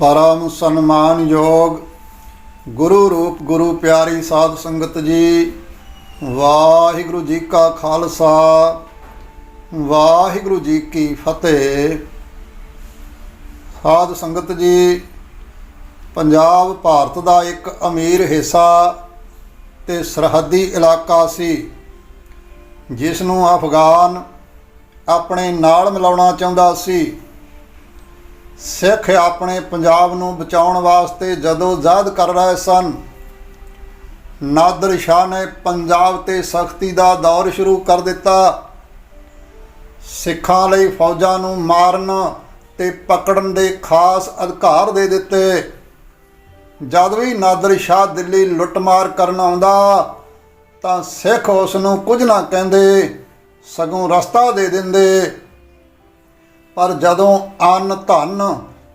ਪਰਮ ਸਨਮਾਨਯੋਗ ਗੁਰੂ ਰੂਪ ਗੁਰੂ ਪਿਆਰੀ ਸਾਧ ਸੰਗਤ ਜੀ, ਵਾਹਿਗੁਰੂ ਜੀ ਕਾ ਖਾਲਸਾ, ਵਾਹਿਗੁਰੂ ਜੀ ਕੀ ਫਤਿਹ। ਸਾਧ ਸੰਗਤ ਜੀ, ਪੰਜਾਬ ਭਾਰਤ ਦਾ ਇੱਕ ਅਮੀਰ ਹਿੱਸਾ ਤੇ ਸਰਹੱਦੀ ਇਲਾਕਾ ਸੀ ਜਿਸ ਨੂੰ ਅਫਗਾਨ ਆਪਣੇ ਨਾਲ ਮਿਲਾਉਣਾ ਚਾਹੁੰਦਾ ਸੀ। ਸਿੱਖ ਆਪਣੇ ਪੰਜਾਬ ਨੂੰ ਬਚਾਉਣ ਵਾਸਤੇ ਜਦੋਂ ਜਹਿਦ ਕਰ ਰਹੇ ਸਨ, ਨਾਦਰ ਸ਼ਾਹ ਨੇ ਪੰਜਾਬ ਤੇ ਸਖਤੀ ਦਾ ਦੌਰ ਸ਼ੁਰੂ ਕਰ ਦਿੱਤਾ। ਸਿੱਖਾਂ ਲਈ ਫੌਜਾਂ ਨੂੰ ਮਾਰਨ ਤੇ ਪਕੜਨ ਦੇ ਖਾਸ ਅਧਿਕਾਰ ਦੇ ਦਿੱਤੇ। ਜਦ ਵੀ ਨਾਦਰ ਸ਼ਾਹ ਦਿੱਲੀ ਲੁੱਟਮਾਰ ਕਰਨ ਆਉਂਦਾ, ਤਾਂ ਸਿੱਖ ਉਸ ਨੂੰ ਕੁਝ ਨਾ ਕਹਿੰਦੇ, ਸਗੋਂ ਰਸਤਾ ਦੇ ਦਿੰਦੇ। ਪਰ ਜਦੋਂ ਅੰਨ ਧਨ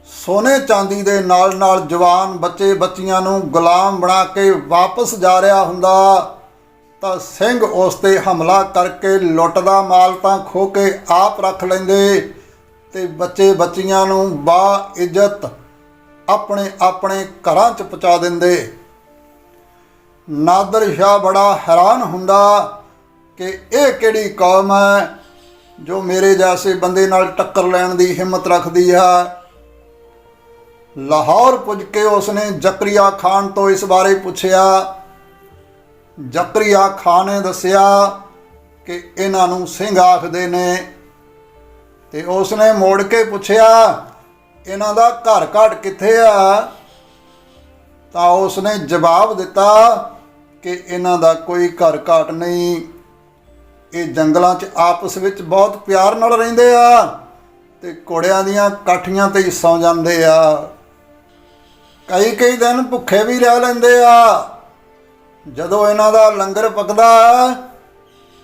ਸੋਨੇ ਚਾਂਦੀ ਦੇ ਨਾਲ ਨਾਲ ਜਵਾਨ ਬੱਚੇ ਬੱਚੀਆਂ ਨੂੰ ਗੁਲਾਮ ਬਣਾ ਕੇ ਵਾਪਸ ਜਾ ਰਿਹਾ ਹੁੰਦਾ, ਤਾਂ ਸਿੰਘ ਉਸ ਤੇ ਹਮਲਾ ਕਰਕੇ ਲੁੱਟਦਾ ਮਾਲ ਤਾਂ ਖੋ ਕੇ ਆਪ ਰੱਖ ਲੈਂਦੇ ਤੇ ਬੱਚੇ ਬੱਚੀਆਂ ਨੂੰ ਬਾ ਇੱਜ਼ਤ ਆਪਣੇ ਆਪਣੇ ਘਰਾਂ 'ਚ ਪਹੁੰਚਾ ਦਿੰਦੇ। ਨਾਦਰ ਸ਼ਾਹ ਬੜਾ ਹੈਰਾਨ ਹੁੰਦਾ ਕਿ ਇਹ ਕਿਹੜੀ ਕੌਮ ਹੈ? ਜੋ ਮੇਰੇ ਜੈਸੇ ਬੰਦੇ ਨਾਲ ਟੱਕਰ ਲੈਣ ਦੀ ਹਿੰਮਤ ਰੱਖਦੀ ਹੈ ਲਾਹੌਰ ਪੁੱਜ ਕੇ ਉਸਨੇ ਜ਼ਕਰੀਆ ਖਾਨ ਤੋਂ ਇਸ ਬਾਰੇ ਪੁੱਛਿਆ। ਜ਼ਕਰੀਆ ਖਾਨ ਨੇ ਦੱਸਿਆ ਕਿ ਇਹਨਾਂ ਨੂੰ ਸਿੰਘ ਆਖਦੇ ਨੇ। ਤੇ ਉਸਨੇ ਮੋੜ ਕੇ ਪੁੱਛਿਆ, ਇਹਨਾਂ ਦਾ ਘਰ ਘਾਟ ਕਿੱਥੇ ਆ? ਤਾਂ ਉਸਨੇ ਜਵਾਬ ਦਿੱਤਾ ਕਿ ਇਹਨਾਂ ਦਾ ਕੋਈ ਘਰ ਘਾਟ ਨਹੀਂ। ਇਹ ਜੰਗਲਾਂ 'ਚ ਆਪਸ ਵਿੱਚ ਬਹੁਤ ਪਿਆਰ ਨਾਲ ਰਹਿੰਦੇ ਆ ਤੇ ਘੋੜਿਆਂ ਦੀਆਂ ਕਾਠੀਆਂ ਤੇ ਹੀ ਸੌ ਜਾਂਦੇ ਆ। ਕਈ ਕਈ ਦਿਨ ਭੁੱਖੇ ਵੀ ਰਹਿ ਲੈਂਦੇ ਆ। ਜਦੋਂ ਇਹਨਾਂ ਦਾ ਲੰਗਰ ਪਕਦਾ,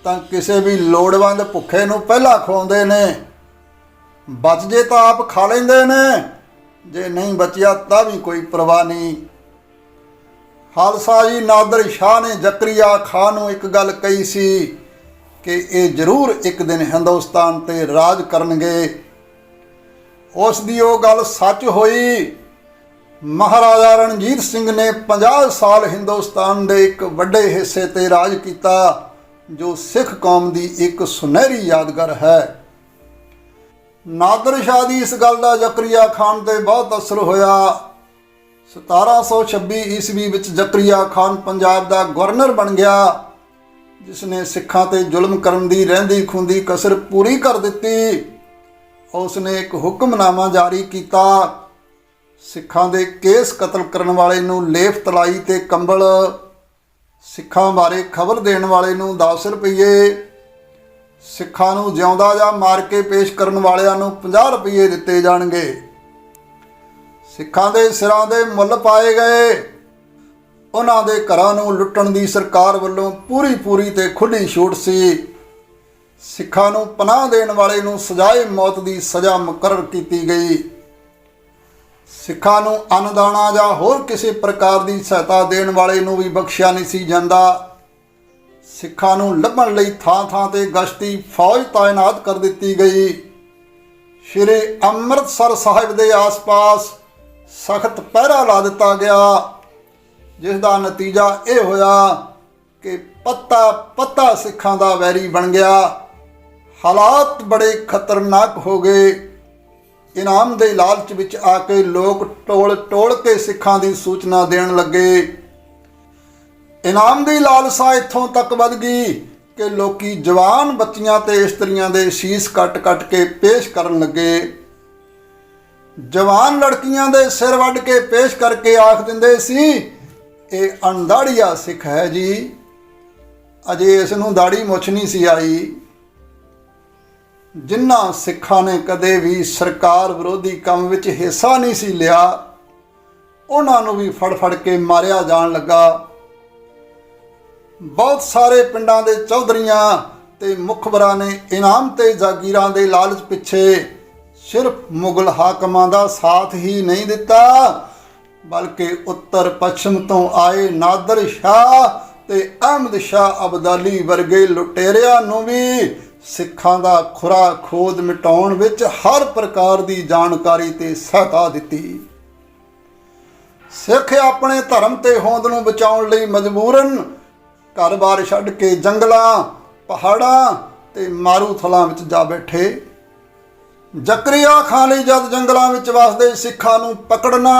ਤਾਂ ਕਿਸੇ ਵੀ ਲੋੜਵੰਦ ਭੁੱਖੇ ਨੂੰ ਪਹਿਲਾਂ ਖਵਾਉਂਦੇ ਨੇ। ਬਚ ਜੇ ਤਾਂ ਆਪ ਖਾ ਲੈਂਦੇ ਨੇ, ਜੇ ਨਹੀਂ ਬਚਿਆ ਤਾਂ ਵੀ ਕੋਈ ਪਰਵਾਹ ਨਹੀਂ। ਖਾਲਸਾ ਜੀ ਨਾਦਰ ਸ਼ਾਹ ਨੇ ਜ਼ਕਰੀਆ ਖਾਨ ਨੂੰ ਇੱਕ ਗੱਲ ਕਹੀ ਸੀ ਕਿ ਇਹ ਜ਼ਰੂਰ ਇੱਕ ਦਿਨ ਹਿੰਦੁਸਤਾਨ ਤੇ ਰਾਜ ਕਰਨਗੇ। ਉਸ ਦੀ ਉਹ ਗੱਲ ਸੱਚ ਹੋਈ। ਮਹਾਰਾਜਾ ਰਣਜੀਤ ਸਿੰਘ ਨੇ 50 ਸਾਲ ਹਿੰਦੁਸਤਾਨ ਦੇ ਇੱਕ ਵੱਡੇ ਹਿੱਸੇ ਤੇ ਰਾਜ ਕੀਤਾ, ਜੋ ਸਿੱਖ ਕੌਮ ਦੀ ਇੱਕ ਸੁਨਹਿਰੀ ਯਾਦਗਾਰ ਹੈ। ਨਾਦਰ ਸ਼ਾਹ ਦੀ ਇਸ ਗੱਲ ਦਾ ਜ਼ਕਰੀਆ ਖਾਨ ਤੇ ਬਹੁਤ ਅਸਰ ਹੋਇਆ। 1726 ਈਸਵੀ ਵਿੱਚ ਜ਼ਕਰੀਆ ਖਾਨ ਪੰਜਾਬ ਦਾ ਗਵਰਨਰ ਬਣ ਗਿਆ। ਜਿਸ ਨੇ ਸਿੱਖਾਂ ਤੇ ਜ਼ੁਲਮ ਕਰਨ ਦੀ ਰਹਿੰਦੀ ਖੁੰਦੀ ਕਸਰ ਪੂਰੀ ਕਰ ਦਿੱਤੀ ਉਸ ਨੇ ਇੱਕ ਹੁਕਮਨਾਮਾ ਜਾਰੀ ਕੀਤਾ। ਸਿੱਖਾਂ ਦੇ ਕੇਸ ਕਤਲ ਕਰਨ ਵਾਲੇ ਨੂੰ ਲੇਫ ਤਲਾਈ ਤੇ ਕੰਬਲ, ਸਿੱਖਾਂ ਬਾਰੇ ਖਬਰ ਦੇਣ ਵਾਲੇ ਨੂੰ 10 ਰੁਪਏ ਸਿੱਖਾਂ ਨੂੰ ਜਿਉਂਦਾ ਜਾਂ ਮਾਰ ਕੇ ਪੇਸ਼ ਕਰਨ ਵਾਲਿਆਂ ਨੂੰ 50 ਰੁਪਏ ਦਿੱਤੇ ਜਾਣਗੇ। ਸਿੱਖਾਂ ਦੇ ਸਿਰਾਂ ਦੇ ਮੁੱਲ ਪਾਏ ਗਏ। ਉਹਨਾਂ ਦੇ ਘਰਾਂ ਨੂੰ ਲੁੱਟਣ ਦੀ ਸਰਕਾਰ ਵੱਲੋਂ ਪੂਰੀ ਪੂਰੀ ਤੇ ਖੁੱਲੀ ਛੂਟ ਸੀ। ਸਿੱਖਾਂ ਨੂੰ ਪਨਾਹ ਦੇਣ ਵਾਲੇ ਨੂੰ ਸਜ਼ਾਏ ਮੌਤ ਦੀ ਸਜ਼ਾ ਮੁਕਰਰ ਕੀਤੀ ਗਈ। ਸਿੱਖਾਂ ਨੂੰ ਅਨਦਾਨਾ ਜਾਂ ਹੋਰ ਕਿਸੇ ਪ੍ਰਕਾਰ ਦੀ ਸਹਾਇਤਾ ਦੇਣ ਵਾਲੇ ਨੂੰ ਵੀ ਬਖਸ਼ਿਆ ਨਹੀਂ ਸੀ ਜਾਂਦਾ। ਸਿੱਖਾਂ ਨੂੰ ਲੱਭਣ ਲਈ ਥਾਂ-ਥਾਂ ਤੇ ਗਸ਼ਤੀ ਫੌਜ ਤਾਇਨਾਤ ਕਰ ਦਿੱਤੀ ਗਈ। ਸ਼੍ਰੀ ਅੰਮ੍ਰਿਤਸਰ ਸਾਹਿਬ ਦੇ ਆਸ-ਪਾਸ ਸਖਤ ਪਹਿਰਾ ਲਾ ਦਿੱਤਾ ਗਿਆ। ਜਿਸ ਦਾ ਨਤੀਜਾ ਇਹ ਹੋਇਆ ਕਿ ਪੱਤਾ ਪੱਤਾ ਸਿੱਖਾਂ ਦਾ ਵੈਰੀ ਬਣ ਗਿਆ। ਹਾਲਾਤ ਬੜੇ ਖਤਰਨਾਕ ਹੋ ਗਏ। ਇਨਾਮ ਦੇ ਲਾਲਚ ਵਿੱਚ ਆ ਕੇ ਲੋਕ ਟੋਲ ਟੋਲ ਕੇ ਸਿੱਖਾਂ ਦੀ ਸੂਚਨਾ ਦੇਣ ਲੱਗੇ। ਇਨਾਮ ਦੀ ਲਾਲਸਾ ਇੱਥੋਂ ਤੱਕ ਵੱਧ ਗਈ ਕਿ ਲੋਕੀ ਜਵਾਨ ਬੱਚੀਆਂ ਤੇ ਇਸਤਰੀਆਂ ਦੇ ਸ਼ੀਸ਼ ਕੱਟ-ਕੱਟ ਕੇ ਪੇਸ਼ ਕਰਨ ਲੱਗੇ। ਜਵਾਨ ਲੜਕੀਆਂ ਦੇ ਸਿਰ ਵੱਢ ਕੇ ਪੇਸ਼ ਕਰਕੇ ਆਖ ਦਿੰਦੇ ਸੀ ਇਹ ਅਣਦਾੜੀਆ ਸਿੱਖ ਹੈ ਜੀ। ਅਜੇ ਇਸ ਨੂੰ ਦਾੜੀ ਮੁੱਛ ਨਹੀਂ ਸੀ ਆਈ। ਜਿਨ੍ਹਾਂ ਸਿੱਖਾਂ ਨੇ ਕਦੇ ਵੀ ਸਰਕਾਰ ਵਿਰੋਧੀ ਕੰਮ ਵਿੱਚ ਹਿੱਸਾ ਨਹੀਂ ਸੀ ਲਿਆ, ਉਹਨਾਂ ਨੂੰ ਵੀ ਫੜ ਫੜ ਕੇ ਮਾਰਿਆ ਜਾਣ ਲੱਗਾ। ਬਹੁਤ ਸਾਰੇ ਪਿੰਡਾਂ ਦੇ ਚੌਧਰੀਆਂ ਤੇ ਮੁਖਬਰਾਂ ਨੇ ਇਨਾਮ ਤੇ ਜਾਗੀਰਾਂ ਦੇ ਲਾਲਚ ਪਿੱਛੇ ਸਿਰਫ ਮੁਗਲ ਹਾਕਮਾਂ ਦਾ ਸਾਥ ਹੀ ਨਹੀਂ ਦਿੱਤਾ। ਬਲਕਿ ਉੱਤਰ ਪੱਛਮ ਤੋਂ ਆਏ ਨਾਦਰ ਸ਼ਾਹ ਤੇ ਅਹਿਮਦ ਸ਼ਾਹ ਅਬਦਾਲੀ ਵਰਗੇ ਲੁਟੇਰਿਆਂ ਨੂੰ ਵੀ ਸਿੱਖਾਂ ਦਾ ਖੁਰਾ ਖੋਦ ਮਿਟਾਉਣ ਵਿੱਚ ਹਰ ਪ੍ਰਕਾਰ ਦੀ ਜਾਣਕਾਰੀ ਤੇ ਸਹਾਇਤਾ ਦਿੱਤੀ। ਸਿੱਖ ਆਪਣੇ ਧਰਮ ਤੇ ਹੋਂਦ ਨੂੰ ਬਚਾਉਣ ਲਈ ਮਜਬੂਰਨ ਘਰ-ਬਾਰ ਛੱਡ ਕੇ ਜੰਗਲਾਂ, ਪਹਾੜਾਂ ਤੇ ਮਾਰੂਥਲਾਂ ਵਿੱਚ ਜਾ ਬੈਠੇ। ਜ਼ਕਰੀਆ ਖਾਨ ਲਈ ਜਦ ਜੰਗਲਾਂ ਵਿੱਚ ਵਸਦੇ ਸਿੱਖਾਂ ਨੂੰ ਪਕੜਨਾ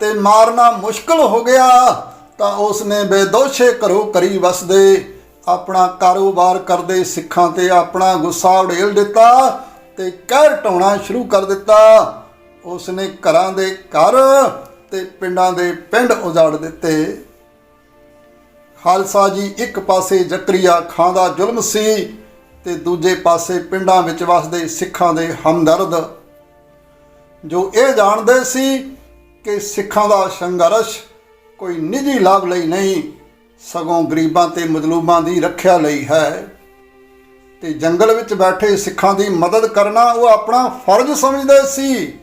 ਤੇ ਮਾਰਨਾ ਮੁਸ਼ਕਲ ਹੋ ਗਿਆ, ਤਾਂ ਉਸ ਨੇ ਬੇਦੋਸ਼ੇ ਘਰੋਂ ਕਰੀ ਵਸਦੇ। ਆਪਣਾ ਕਾਰੋਬਾਰ ਕਰਦੇ ਸਿੱਖਾਂ ਤੇ ਆਪਣਾ ਗੁੱਸਾ ਉਡੇਲ ਦਿੱਤਾ ਤੇ ਕਹਿਰ ਢਾਉਣਾ ਸ਼ੁਰੂ ਕਰ ਦਿੱਤਾ। ਉਸ ਨੇ ਘਰਾਂ ਦੇ ਘਰ ਤੇ ਪਿੰਡਾਂ ਦੇ ਪਿੰਡ ਉਜਾੜ ਦਿੱਤੇ। ਖਾਲਸਾ ਜੀ ਇੱਕ ਪਾਸੇ ਜ਼ਕਰੀਆ ਖਾਂ ਦਾ ਜ਼ੁਲਮ ਸੀ ਤੇ ਦੂਜੇ ਪਾਸੇ ਪਿੰਡਾਂ ਵਿੱਚ ਵਸਦੇ ਸਿੱਖਾਂ ਦੇ ਹਮਦਰਦ। ਜੋ ਇਹ ਜਾਣਦੇ ਸੀ ਕਿ ਸਿੱਖਾਂ ਦਾ ਸੰਘਰਸ਼ ਕੋਈ ਨਿੱਜੀ ਲਾਭ ਲਈ ਨਹੀਂ, ਸਗੋਂ ਗਰੀਬਾਂ ਤੇ ਮਜ਼ਲੂਮਾਂ ਦੀ ਰੱਖਿਆ ਲਈ ਹੈ। ਤੇ ਜੰਗਲ ਵਿੱਚ ਬੈਠੇ ਸਿੱਖਾਂ ਦੀ ਮਦਦ ਕਰਨਾ ਉਹ ਆਪਣਾ ਫਰਜ਼ ਸਮਝਦੇ ਸੀ।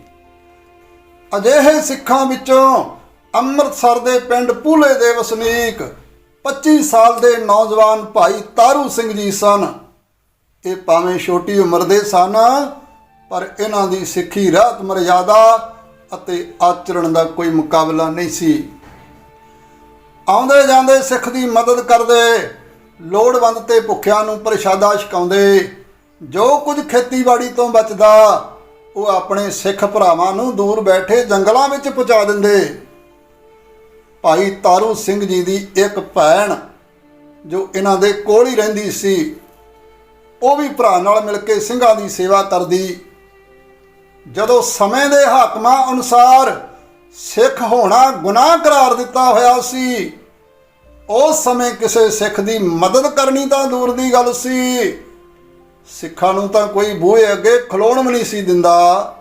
ਅਜਿਹੇ ਸਿੱਖਾਂ ਵਿੱਚੋਂ ਅੰਮ੍ਰਿਤਸਰ ਦੇ ਪਿੰਡ ਪੂਲੇ ਦੇ ਵਸਨੀਕ 25 ਸਾਲ ਦੇ ਨੌਜਵਾਨ ਭਾਈ ਤਾਰੂ ਸਿੰਘ ਜੀ ਸਨ। ਇਹ ਭਾਵੇਂ ਛੋਟੀ ਉਮਰ ਦੇ ਸਨ, ਪਰ ਇਹਨਾਂ ਦੀ ਸਿੱਖੀ ਰਾਤ ਮਰਜ਼ਾਦਾ ਅਤੇ ਆਚਰਣ ਦਾ ਕੋਈ ਮੁਕਾਬਲਾ ਨਹੀਂ ਸੀ। ਆਉਂਦੇ ਜਾਂਦੇ ਸਿੱਖ ਦੀ ਮਦਦ ਕਰਦੇ, ਲੋੜਵੰਦ ਤੇ ਭੁੱਖਿਆਂ ਨੂੰ ਪ੍ਰਸ਼ਾਦਾ ਛਕਾਉਂਦੇ। ਜੋ ਕੁਝ ਖੇਤੀਬਾੜੀ ਤੋਂ ਬਚਦਾ, ਉਹ ਆਪਣੇ ਸਿੱਖ ਭਰਾਵਾਂ ਨੂੰ ਦੂਰ ਬੈਠੇ ਜੰਗਲਾਂ ਵਿੱਚ ਪਹੁੰਚਾ ਦਿੰਦੇ। ਭਾਈ ਤਾਰੂ ਸਿੰਘ ਜੀ ਦੀ ਇੱਕ ਭੈਣ, ਜੋ ਇਹਨਾਂ ਦੇ ਕੋਲ ਹੀ ਰਹਿੰਦੀ ਸੀ, ਉਹ ਵੀ ਭਰਾ ਨਾਲ ਮਿਲ ਕੇ ਸਿੰਘਾਂ ਦੀ ਸੇਵਾ ਕਰਦੀ। ਜਦੋਂ ਸਮੇਂ ਦੇ ਹਾਕਮਾਂ ਅਨੁਸਾਰ ਸਿੱਖ ਹੋਣਾ ਗੁਨਾਹ ਕਰਾਰ ਦਿੱਤਾ ਹੋਇਆ ਸੀ ਉਸ ਸਮੇਂ ਕਿਸੇ ਸਿੱਖ ਦੀ ਮਦਦ ਕਰਨੀ ਤਾਂ ਦੂਰ ਦੀ ਗੱਲ ਸੀ। ਸਿੱਖਾਂ ਨੂੰ ਤਾਂ ਕੋਈ ਬੂਹੇ ਅੱਗੇ ਖਲੋਣ ਵੀ ਨਹੀਂ ਸੀ ਦਿੰਦਾ।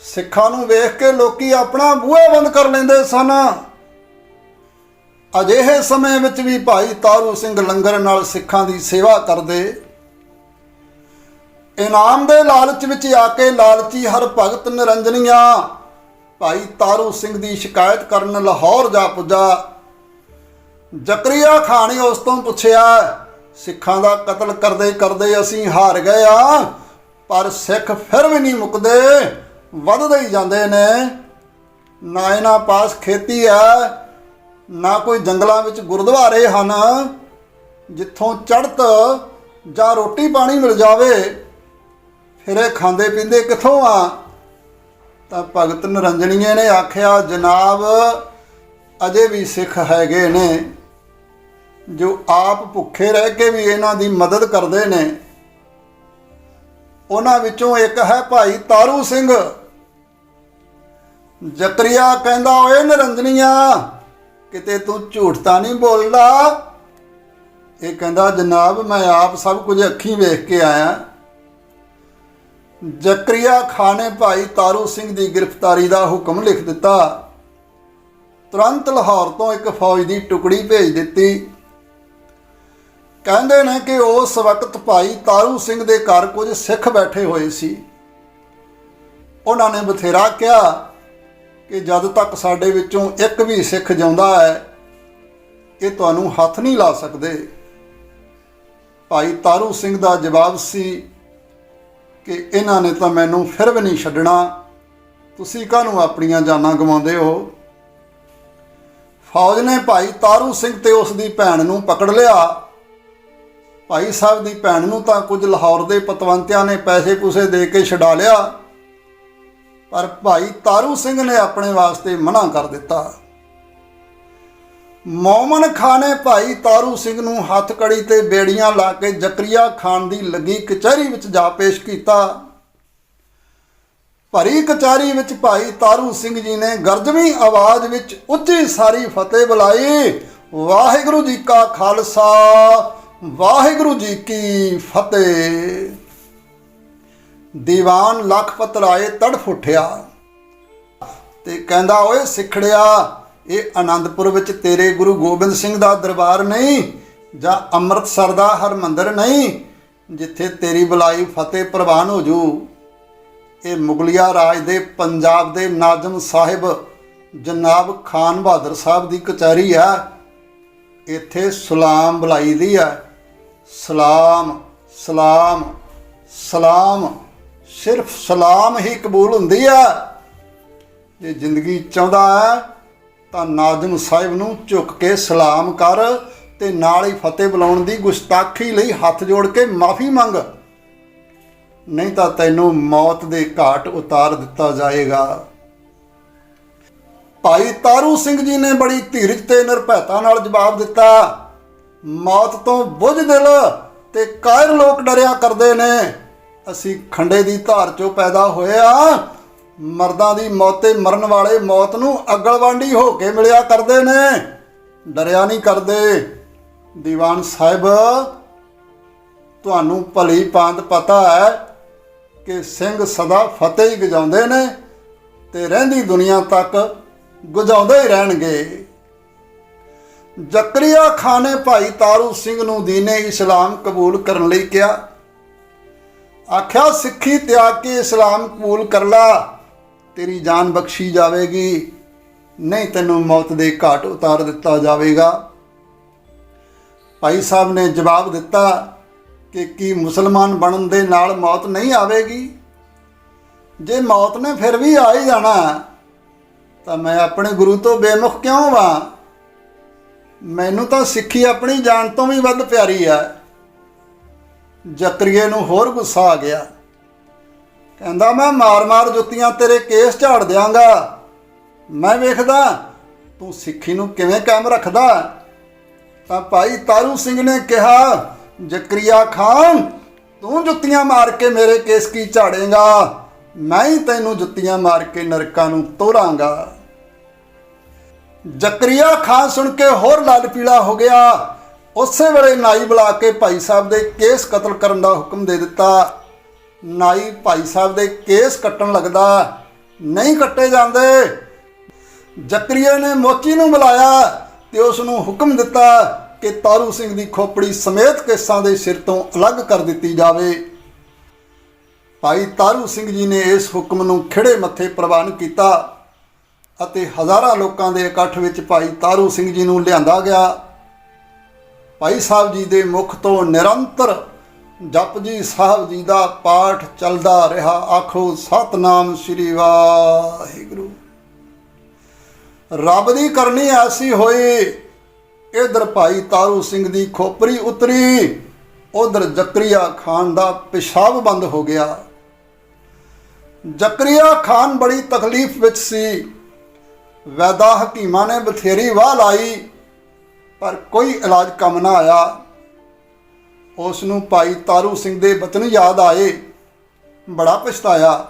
ਸਿੱਖਾਂ ਨੂੰ ਵੇਖ ਕੇ ਲੋਕੀ ਆਪਣਾ ਬੂਹਾ ਬੰਦ ਕਰ ਲੈਂਦੇ ਸਨ। ਅਜਿਹੇ ਸਮੇਂ ਵਿੱਚ ਵੀ ਭਾਈ ਤਾਰੂ ਸਿੰਘ ਲੰਗਰ ਨਾਲ ਸਿੱਖਾਂ ਦੀ ਸੇਵਾ ਕਰਦੇ ਇਨਾਮ ਦੇ ਲਾਲਚ ਵਿੱਚ ਆ ਕੇ ਲਾਲਚੀ ਹਰ ਭਗਤ ਨਿਰੰਜਨੀਆਂ। ਭਾਈ ਤਾਰੂ ਸਿੰਘ ਦੀ ਸ਼ਿਕਾਇਤ ਕਰਨ ਲਾਹੌਰ ਜਾ ਪੁੱਜਾ। ਜ਼ਕਰੀਆ ਖਾਨ ਨੇ ਉਸ ਤੋਂ ਪੁੱਛਿਆ, ਸਿੱਖਾਂ ਦਾ ਕਤਲ ਕਰਦੇ ਕਰਦੇ ਅਸੀਂ ਹਾਰ ਗਏ ਆ, ਪਰ ਸਿੱਖ ਫਿਰ ਵੀ ਨਹੀਂ ਮੁੱਕਦੇ, ਵੱਧਦੇ ਹੀ ਜਾਂਦੇ ਨੇ। ਨਾ ਇਹਨਾਂ ਪਾਸ ਖੇਤੀ ਹੈ, ਨਾ ਕੋਈ ਜੰਗਲਾਂ ਵਿੱਚ ਗੁਰਦੁਆਰੇ ਹਨ। ਜਿੱਥੋਂ ਚੜ੍ਹਤ ਜਾਂ ਰੋਟੀ ਪਾਣੀ ਮਿਲ ਜਾਵੇ ਫਿਰ ਇਹ ਖਾਂਦੇ ਪੀਂਦੇ ਕਿੱਥੋਂ ਆ? ਤਾਂ ਭਗਤ ਨਰੰਜਣੀਏ ਨੇ ਆਖਿਆ, ਜਨਾਬ, ਅਜੇ ਵੀ ਸਿੱਖ ਹੈਗੇ ਨੇ। ਜੋ ਆਪ ਭੁੱਖੇ ਰਹਿ ਕੇ ਵੀ ਇਹਨਾਂ ਦੀ ਮਦਦ ਕਰਦੇ ਨੇ। ਉਹਨਾਂ ਵਿੱਚੋਂ ਇੱਕ ਹੈ ਭਾਈ ਤਾਰੂ ਸਿੰਘ। ਜ਼ਕਰੀਆ ਕਹਿੰਦਾ, ਓਏ ਨਰੰਜਨੀਆ ਕਿਤੇ ਤੂੰ ਝੂਠ ਤਾਂ ਨਹੀਂ ਬੋਲਦਾ? ਇਹ ਕਹਿੰਦਾ, ਜਨਾਬ, ਮੈਂ ਆਪ ਸਭ ਕੁਝ ਅੱਖੀਂ ਵੇਖ ਕੇ ਆਇਆ। ਜ਼ਕਰੀਆ ਖਾਨ ਨੇ ਭਾਈ ਤਾਰੂ ਸਿੰਘ ਦੀ ਗ੍ਰਿਫਤਾਰੀ ਦਾ ਹੁਕਮ ਲਿਖ ਦਿੱਤਾ। ਤੁਰੰਤ ਲਾਹੌਰ ਤੋਂ ਇੱਕ ਫੌਜ ਦੀ ਟੁਕੜੀ ਭੇਜ ਦਿੱਤੀ। ਕਹਿੰਦੇ ਨੇ ਕਿ ਉਸ ਵਕਤ ਭਾਈ ਤਾਰੂ ਸਿੰਘ ਦੇ ਘਰ ਕੁਝ ਸਿੱਖ ਬੈਠੇ ਹੋਏ ਸੀ। ਉਹਨਾਂ ਨੇ ਬਥੇਰਾ ਕਿਹਾ ਕਿ ਜਦ ਤੱਕ ਸਾਡੇ ਵਿੱਚੋਂ ਇੱਕ ਵੀ ਸਿੱਖ ਜਿਉਂਦਾ ਹੈ, ਇਹ ਤੁਹਾਨੂੰ ਹੱਥ ਨਹੀਂ ਲਾ ਸਕਦੇ। ਭਾਈ ਤਾਰੂ ਸਿੰਘ ਦਾ ਜਵਾਬ ਸੀ ਕਿ ਇਹਨਾਂ ਨੇ ਤਾਂ ਮੈਨੂੰ ਫਿਰ ਵੀ ਨਹੀਂ ਛੱਡਣਾ। ਤੁਸੀਂ ਕਾਹਨੂੰ ਆਪਣੀਆਂ ਜਾਨਾਂ ਗਵਾਉਂਦੇ ਹੋ? ਫੌਜ ਨੇ ਭਾਈ ਤਾਰੂ ਸਿੰਘ ਤੇ ਉਸ ਦੀ ਭੈਣ ਨੂੰ ਪਕੜ ਲਿਆ। ਭਾਈ ਸਾਹਿਬ ਦੀ ਭੈਣ ਨੂੰ ਤਾਂ ਕੁਝ ਲਾਹੌਰ ਦੇ ਪਤਵੰਤਿਆਂ ਨੇ ਪੈਸੇ ਪੂਸੇ ਦੇ ਕੇ ਛਡਾ ਲਿਆ। ਪਰ ਭਾਈ ਤਾਰੂ ਸਿੰਘ ਨੇ ਆਪਣੇ ਵਾਸਤੇ ਮਨਾ ਕਰ ਦਿੱਤਾ। ਮੌਮਨ ਖਾਨ ਨੇ ਭਾਈ ਤਾਰੂ ਸਿੰਘ ਨੂੰ ਹੱਥ ਕੜੀ ਤੇ ਬੇੜੀਆਂ ਲਾ ਕੇ ਜ਼ਕਰੀਆ ਖਾਨ ਦੀ ਲੱਗੀ ਕਚਹਿਰੀ ਵਿੱਚ ਜਾ ਪੇਸ਼ ਕੀਤਾ। ਭਰੀ ਕਚਹਿਰੀ ਵਿੱਚ ਭਾਈ ਤਾਰੂ ਸਿੰਘ ਜੀ ਨੇ ਗਰਜਵੀਂ ਆਵਾਜ਼ ਵਿੱਚ ਉੱਚੀ ਸਾਰੀ ਫਤਿਹ ਬੁਲਾਈ। ਵਾਹਿਗੁਰੂ ਜੀ ਕਾ ਖਾਲਸਾ, ਵਾਹਿਗੁਰੂ ਜੀ ਕੀ ਫਤਿਹ। ਦੀਵਾਨ ਲਖਪਤ ਰਾਏ ਤੜਫ ਉੱਠਿਆ ਤੇ ਕਹਿੰਦਾ, ਓਏ ਸਿੱਖੜਿਆ ਇਹ ਆਨੰਦਪੁਰ ਵਿੱਚ ਤੇਰੇ ਗੁਰੂ ਗੋਬਿੰਦ ਸਿੰਘ ਦਾ ਦਰਬਾਰ ਨਹੀਂ, ਜਾਂ ਅੰਮ੍ਰਿਤਸਰ ਦਾ ਹਰਮੰਦਰ ਨਹੀਂ, ਜਿੱਥੇ ਤੇਰੀ ਬੁਲਾਈ ਫਤਿਹ ਪ੍ਰਵਾਨ ਹੋ ਜੂ। ਇਹ ਮੁਗਲਿਆ ਰਾਜ ਦੇ ਪੰਜਾਬ ਦੇ ਨਾਜ਼ਮ ਸਾਹਿਬ ਜਨਾਬ ਖਾਨ ਬਹਾਦਰ ਸਾਹਿਬ ਦੀ ਕਚਹਿਰੀ ਆ। ਇੱਥੇ ਸਲਾਮ ਬੁਲਾਈ ਦੀ ਆ। ਸਲਾਮ ਸਲਾਮ ਸਲਾਮ। ਸਿਰਫ ਸਲਾਮ ਹੀ ਕਬੂਲ ਹੁੰਦੀ ਆ। ਜੇ ਜ਼ਿੰਦਗੀ ਚਾਹੁੰਦਾ ਹੈ ਤਾਂ ਨਾਜ਼ਮ ਸਾਹਿਬ ਨੂੰ ਝੁੱਕ ਕੇ ਸਲਾਮ ਕਰ ਤੇ ਨਾਲ ਹੀ ਫਤਿਹ ਬੁਲਾਉਣ ਦੀ ਗੁਸਤਾਖੀ ਲਈ ਹੱਥ ਜੋੜ ਕੇ ਮਾਫੀ ਮੰਗ। ਨਹੀਂ ਤਾਂ ਤੈਨੂੰ ਮੌਤ ਦੇ ਘਾਟ ਉਤਾਰ ਦਿੱਤਾ ਜਾਏਗਾ। ਭਾਈ ਤਾਰੂ ਸਿੰਘ ਜੀ ਨੇ ਬੜੀ ਧੀਰਜ ਤੇ ਨਿਰਭੈਤਾ ਨਾਲ ਜਵਾਬ ਦਿੱਤਾ, ਮੌਤ ਤੋਂ ਬੁੱਝ ਦਿਲ ਤੇ ਕਾਇਰ ਲੋਕ ਡਰਿਆ ਕਰਦੇ ਨੇ। ਅਸੀਂ ਖੰਡੇ ਦੀ ਧਾਰ ਚੋਂ ਪੈਦਾ ਹੋਏ ਆ। ਮਰਦਾਂ ਦੀ ਮੌਤੇ ਮਰਨ ਵਾਲੇ ਮੌਤ ਨੂੰ ਅਗਲਵਾਂਡੀ ਹੋ ਕੇ ਮਿਲਿਆ ਕਰਦੇ ਨੇ। ਡਰਿਆ ਨਹੀਂ ਕਰਦੇ। ਦੀਵਾਨ ਸਾਹਿਬ, ਤੁਹਾਨੂੰ ਭਲੀ ਪਾਂਤ ਪਤਾ ਹੈ ਕਿ ਸਿੰਘ ਸਦਾ ਫਤਿਹ ਹੀ ਗਜਾਉਂਦੇ ਨੇ ਤੇ ਰਹਿੰਦੀ ਦੁਨੀਆ ਤੱਕ ਗੁਜਾਉਂਦੇ ਹੀ ਰਹਿਣਗੇ। ਜ਼ਕਰੀਆ ਖਾਨ ਨੇ ਭਾਈ ਤਾਰੂ ਸਿੰਘ ਨੂੰ ਦੀਨੇ ਇਸਲਾਮ ਕਬੂਲ ਕਰਨ ਲਈ ਕਿਹਾ। ਆਖਿਆ, ਸਿੱਖੀ ਤਿਆਗ ਕੇ ਇਸਲਾਮ ਕਬੂਲ ਕਰ ਲਾ। ਤੇਰੀ ਜਾਨ ਬਖਸ਼ੀ ਜਾਵੇਗੀ, ਨਹੀਂ ਤੈਨੂੰ ਮੌਤ ਦੇ ਘਾਟ ਉਤਾਰ ਦਿੱਤਾ ਜਾਵੇਗਾ। ਭਾਈ ਸਾਹਿਬ ਨੇ ਜਵਾਬ ਦਿੱਤਾ ਕਿ ਕੀ ਮੁਸਲਮਾਨ ਬਣਨ ਦੇ ਨਾਲ ਮੌਤ ਨਹੀਂ ਆਵੇਗੀ? ਜੇ ਮੌਤ ਨੇ ਫਿਰ ਵੀ ਆ ਹੀ ਜਾਣਾ, ਤਾਂ ਮੈਂ ਆਪਣੇ ਗੁਰੂ ਤੋਂ ਬੇਮੁਖ ਕਿਉਂ ਵਾਂ? ਮੈਨੂੰ ਤਾਂ ਸਿੱਖੀ ਆਪਣੀ ਜਾਨ ਤੋਂ ਵੀ ਵੱਧ ਪਿਆਰੀ ਹੈ। ਜ਼ਕਰੀਏ ਨੂੰ ਹੋਰ ਗੁੱਸਾ ਆ ਗਿਆ। ਕਹਿੰਦਾ, ਮੈਂ ਮਾਰ-ਮਾਰ ਜੁੱਤੀਆਂ ਤੇਰੇ ਕੇਸ ਝਾੜ ਦਿਆਂਗਾ। ਮੈਂ ਵੇਖਦਾ, ਤੂੰ ਸਿੱਖੀ ਨੂੰ ਕਿਵੇਂ ਕਾਇਮ ਰੱਖਦਾ? ਤਾਂ ਭਾਈ ਤਾਰੂ ਸਿੰਘ ਨੇ ਕਿਹਾ, ਜ਼ਕਰੀਆ ਖਾਨ, ਤੂੰ ਜੁੱਤੀਆਂ ਮਾਰ ਕੇ ਮੇਰੇ ਕੇਸ ਕੀ ਝਾੜੇਗਾ? ਮੈਂ ਹੀ ਤੈਨੂੰ ਜੁੱਤੀਆਂ ਮਾਰ ਕੇ ਨਰਕਾਂ ਨੂੰ ਤੋਰਾਂਗਾ। ਜ਼ਕਰੀਆ ਖਾਨ ਸੁਣ ਕੇ ਹੋਰ ਲਾਲ ਪੀਲਾ ਹੋ ਗਿਆ। ਉਸੇ ਵੇਲੇ ਨਾਈ ਬੁਲਾ ਕੇ ਭਾਈ ਸਾਹਿਬ ਦੇ ਕੇਸ ਕਤਲ ਕਰਨ ਦਾ ਹੁਕਮ ਦੇ ਦਿੱਤਾ। ਨਾਈ ਭਾਈ ਸਾਹਿਬ ਦੇ ਕੇਸ ਕੱਟਣ ਲੱਗਦਾ, ਨਹੀਂ ਕੱਟੇ ਜਾਂਦੇ। ਜ਼ਕਰੀਆ ਨੇ ਮੋਚੀ ਨੂੰ ਬੁਲਾਇਆ ਤੇ ਉਸ ਨੂੰ ਹੁਕਮ ਦਿੱਤਾ ਕਿ ਤਾਰੂ ਸਿੰਘ ਦੀ ਖੋਪੜੀ ਸਮੇਤ ਕੇਸਾਂ ਦੇ ਸਿਰ ਤੋਂ ਅਲੱਗ ਕਰ ਦਿੱਤੀ ਜਾਵੇ। ਭਾਈ ਤਾਰੂ ਸਿੰਘ ਜੀ ਨੇ ਇਸ ਹੁਕਮ ਨੂੰ ਖਿਹੜੇ ਮੱਥੇ ਪ੍ਰਵਾਨ ਕੀਤਾ ਅਤੇ ਹਜ਼ਾਰਾਂ ਲੋਕਾਂ ਦੇ ਇਕੱਠ ਵਿੱਚ ਭਾਈ ਤਾਰੂ ਸਿੰਘ ਜੀ ਨੂੰ ਲਿਆਂਦਾ ਗਿਆ। ਭਾਈ ਸਾਹਿਬ ਜੀ ਦੇ ਮੁਖ ਤੋਂ ਨਿਰੰਤਰ ਜਪਜੀ ਸਾਹਿਬ ਜੀ ਦਾ ਪਾਠ ਚੱਲਦਾ ਰਿਹਾ, ਆਖੋ ਸਤਨਾਮ ਸ੍ਰੀ ਵਾਹਿਗੁਰੂ। ਰੱਬ ਦੀ ਕਰਨੀ ਐਸੀ ਹੋਈ, ਇਧਰ ਭਾਈ ਤਾਰੂ ਸਿੰਘ ਦੀ ਖੋਪਰੀ ਉਤਰੀ, ਉਧਰ ਜ਼ਕਰੀਆ ਖਾਨ ਦਾ ਪਿਸ਼ਾਬ ਬੰਦ ਹੋ ਗਿਆ। ਜ਼ਕਰੀਆ ਖਾਨ ਬੜੀ ਤਕਲੀਫ ਵਿੱਚ ਸੀ। ਵੈਦਾ ਹਕੀਮਾਂ ਨੇ ਬਥੇਰੀ ਵਾਹ ਲਾਈ, ਪਰ ਕੋਈ ਇਲਾਜ ਕੰਮ ਨਾ ਆਇਆ। ਉਸ ਨੂੰ ਭਾਈ ਤਾਰੂ ਸਿੰਘ ਦੇ ਬਚਨ ਯਾਦ ਆਏ। ਬੜਾ ਪਛਤਾਇਆ।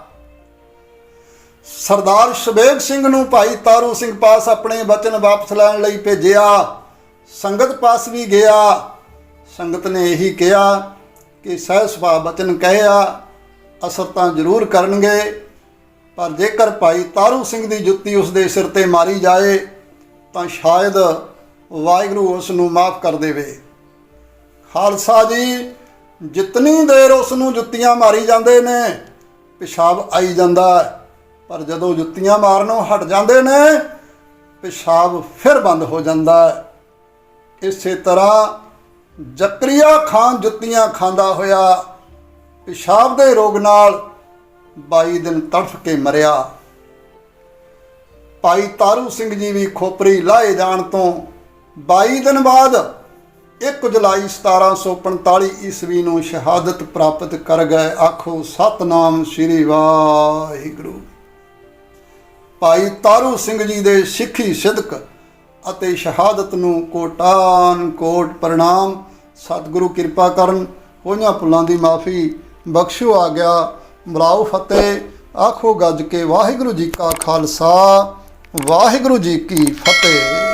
ਸਰਦਾਰ ਸ਼ਬੇਗ ਸਿੰਘ ਨੂੰ ਭਾਈ ਤਾਰੂ ਸਿੰਘ ਪਾਸ ਆਪਣੇ ਬਚਨ ਵਾਪਸ ਲੈਣ ਲਈ ਭੇਜਿਆ। ਸੰਗਤ ਪਾਸ ਵੀ ਗਿਆ। ਸੰਗਤ ਨੇ ਇਹੀ ਕਿਹਾ ਕਿ ਸਹਿ ਸੁਭਾ ਬਚਨ ਕਹਿਆ, ਅਸਰ ਤਾਂ ਜ਼ਰੂਰ ਕਰਨਗੇ, ਪਰ ਜੇਕਰ ਭਾਈ ਤਾਰੂ ਸਿੰਘ ਦੀ ਜੁੱਤੀ ਉਸ ਦੇ ਸਿਰ ਤੇ ਮਾਰੀ ਜਾਏ, ਤਾਂ ਸ਼ਾਇਦ ਵਾਹਿਗੁਰੂ ਉਸ ਨੂੰ ਮਾਫ ਕਰ ਦੇਵੇ। ਖਾਲਸਾ ਜੀ, ਜਿਤਨੀ ਦੇਰ ਉਸ ਨੂੰ ਜੁੱਤੀਆਂ ਮਾਰੀ ਜਾਂਦੇ ਨੇ, ਪਿਸ਼ਾਬ ਆਈ ਜਾਂਦਾ ਪਰ ਜਦੋਂ ਜੁੱਤੀਆਂ ਮਾਰਨੋਂ ਹਟ ਜਾਂਦੇ ਨੇ, ਪਿਸ਼ਾਬ ਫਿਰ ਬੰਦ ਹੋ ਜਾਂਦਾ ਇਸੇ ਤਰ੍ਹਾਂ ਜ਼ਕਰੀਆ ਖਾਨ ਜੁੱਤੀਆਂ ਖਾਂਦਾ ਹੋਇਆ, ਪਿਸ਼ਾਬ ਦੇ ਰੋਗ ਨਾਲ 22 ਦਿਨ ਤੜਫ ਕੇ ਮਰਿਆ। ਭਾਈ ਤਾਰੂ ਸਿੰਘ ਜੀ ਵੀ ਖੋਪਰੀ ਲਾਏ ਜਾਣ ਤੋਂ 22 ਦਿਨ ਬਾਅਦ 1 ਜੁਲਾਈ 1745 ਈਸਵੀ ਨੂੰ ਸ਼ਹਾਦਤ ਪ੍ਰਾਪਤ ਕਰ ਗਏ। ਆਖੋ, ਸਤਨਾਮ ਸ੍ਰੀ ਵਾਹਿਗੁਰੂ। ਭਾਈ ਤਾਰੂ ਸਿੰਘ ਜੀ ਦੇ ਸਿੱਖੀ ਸਿਦਕ ਅਤੇ ਸ਼ਹਾਦਤ ਨੂੰ ਕੋਟਾਨ ਕੋਟ ਪ੍ਰਣਾਮ। ਸਤਿਗੁਰੂ ਕਿਰਪਾ ਕਰਨ, ਹੋਈਆਂ ਭੁੱਲਾਂ ਦੀ ਮਾਫੀ ਬਖਸ਼ੋ ਆ ਗਿਆ। ਬੁਲਾਓ ਫਤਿਹ, ਆਖੋ ਗੱਜ ਕੇ ਵਾਹਿਗੁਰੂ ਜੀ ਕਾ ਖਾਲਸਾ, ਵਾਹਿਗੁਰੂ ਜੀ ਕੀ ਫਤਿਹ।